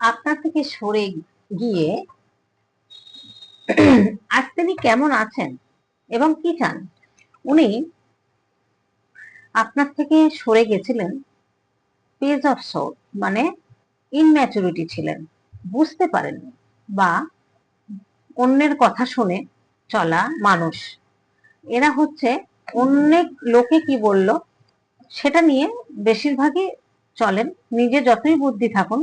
আপনার থেকে সরে গিয়ে আজ তিনি কেমন আছেন এবং কি চান? উনি আপনার থেকে সরে গেছিলেন পেজ অফ সোল মানে ইনম্যাচুরিটি ছিলেন, বুঝতে পারেননি বা অন্যের কথা শুনে চলা মানুষ। এরা হচ্ছে অনেক লোকে কি বলল, সেটা নিয়ে বেশিরভাগই চলেন, নিজে যতই বুদ্ধি থাকুন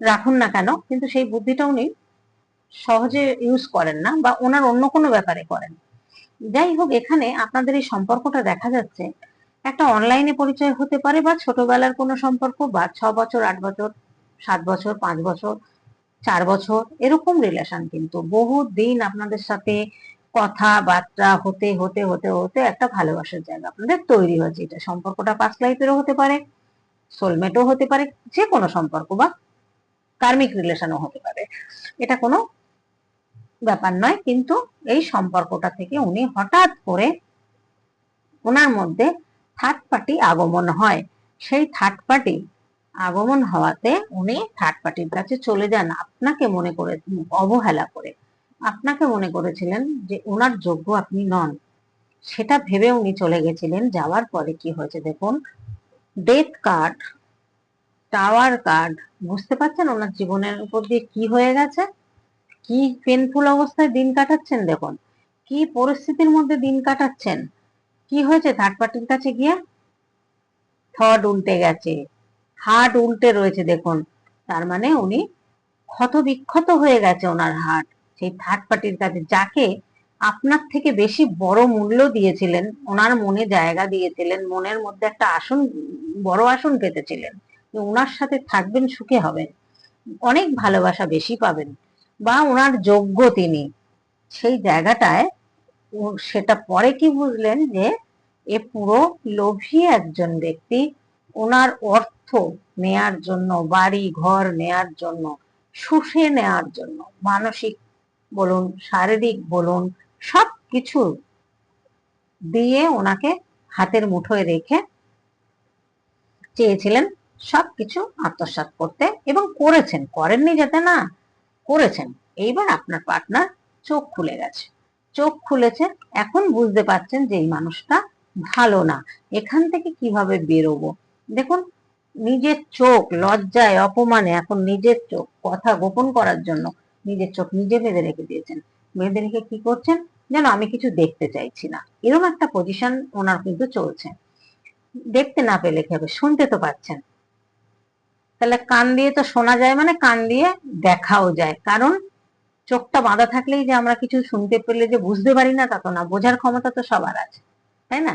রাখুন না কেন, কিন্তু সেই বুদ্ধিটা উনি সহজে ইউজ করেন না বা ওনার অন্য কোনো ব্যাপারে করেন। যাই হোক, এখানে আপনাদের এই সম্পর্কটা দেখা যাচ্ছে, একটা অনলাইনে পরিচয় হতে পারে বা ছোটবেলার কোনো সম্পর্ক বা ছ বছর, আট বছর, সাত বছর, পাঁচ বছর, চার বছর, এরকম রিলেশন কিন্তু। বহু দিন আপনাদের সাথে কথাবার্তা হতে হতে হতে হতে একটা ভালোবাসার জায়গা আপনাদের তৈরি হয়েছে। এটা সম্পর্কটা পাস্ট লাইফেরও হতে পারে সোলমেটও হতে পারে যে কোনো সম্পর্ক বা কার্মিক রিলেশনও হতে পারে। এটা কোনো ব্যাপার নয়, কিন্তু এই সম্পর্কটা থেকে উনি হঠাৎ করে ওনার মধ্যে থার্ড পার্টি আগমন হয়। সেই থার্ড পার্টি আগমন হওয়াতে উনি থার্ড পার্টির কাছে চলে যান। আপনাকে মনে করে, অবহেলা করে। আপনাকে মনে করেছিলেন যে ওনার যোগ্য আপনি নন। সেটা ভেবে উনি চলে গেছিলেন। যাওয়ার পরে কি হয়েছে দেখুন ডেথ কার্ড টাওয়ার কার্ড বুঝতে পারছেন ওনার জীবনের উপর দিয়ে কি হয়ে গেছে? কি পেনফুল অবস্থায় দিন কাটাচ্ছেন দেখুন। কি পরিস্থিতির মধ্যে দিন কাটাচ্ছেন? কি হয়েছে থার্ড পার্টির কাছে গিয়ে? থর্ড উল্টে গেছে। হার্ট উল্টে রয়েছে দেখুন। তার মানে উনি ক্ষত বিক্ষত হয়ে গেছে ওনার হার্ট সেই থার্ড পার্টির কাছে যাকে আপনার থেকে বেশি বড় মূল্য দিয়েছিলেন, ওনার মনে জায়গা দিয়েছিলেন, মনের মধ্যে একটা আসন, বড় আসন পেতেছিলেন। যে ওনার সাথে থাকবেন, সুখে হবেন। অনেক ভালোবাসা বেশি পাবেন। বা ওনার যোগ্য তিনি। সেই জায়গাটায় সেটা পরে কি বুঝলেন যে, এ পুরো লোভী একজন ব্যক্তি ওনার অর্থ নেয়ার জন্য, বাড়ি, ঘর নেয়ার জন্য শুষে নেয়ার জন্য, মানসিক বলুন, শারীরিক বলুন সব কিছু দিয়ে ওনাকে হাতের মুঠোয় রেখে চেয়েছিলেন সবকিছু আত্মসাৎ করতে এবং করেছেন, করেননি যাতে না, করেছেন। এইবার আপনার পার্টনার চোখ খুলে গেছে। চোখ খুলেছে, এখন বুঝতে পারছেন যে এই মানুষটা ভালো না। এখান থেকে কীভাবে বেরোবো? দেখুন, নিজের চোখ লজ্জায়, অপমানে এখন নিজের চোখ, কথা গোপন করার জন্য নিজের চোখ নিজে বেঁধে রেখে দিয়েছেন। বেঁধে রেখে কি করছেন? যেন আমি কিছু দেখতে চাইছি না। এরকম একটা পজিশন ওনার কিন্তু চলছে। দেখতে না পেলে কি হবে? শুনতে তো পাচ্ছেন। তাহলে কান দিয়ে তো শোনা যায় মানে কান দিয়ে দেখাও যায়। কারণ চোখটা বাঁধা থাকলেই যে আমরা কিছু শুনতে পেলে যে বুঝতে পারি না তা তো না, বোঝার ক্ষমতা তো সবার আছে, তাই না?